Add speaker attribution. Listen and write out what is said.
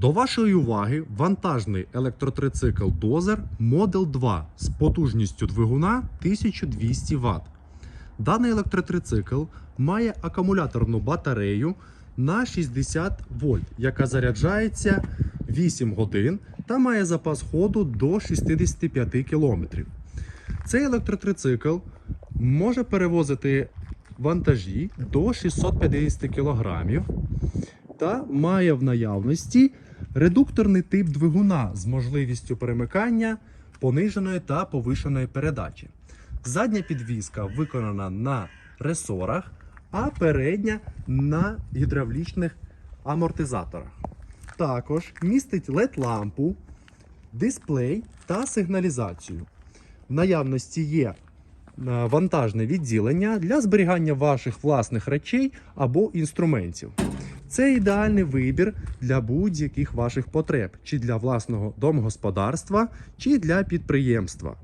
Speaker 1: До вашої уваги вантажний електротрицикл Дозер Model 2 з потужністю двигуна 1200 Вт. Даний електротрицикл має акумуляторну батарею на 60 вольт, яка заряджається 8 годин та має запас ходу до 65 км. Цей електротрицикл може перевозити вантажі до 650 кг та має в наявності редукторний тип двигуна з можливістю перемикання пониженої та повишеної передачі. Задня підвізка виконана на ресорах, а передня на гідравлічних амортизаторах. Також містить LED-лампу, дисплей та сигналізацію. В наявності є е, вантажне відділення для зберігання ваших власних речей або інструментів. Це ідеальний вибір для будь-яких ваших потреб, чи для власного домогосподарства, чи для підприємства.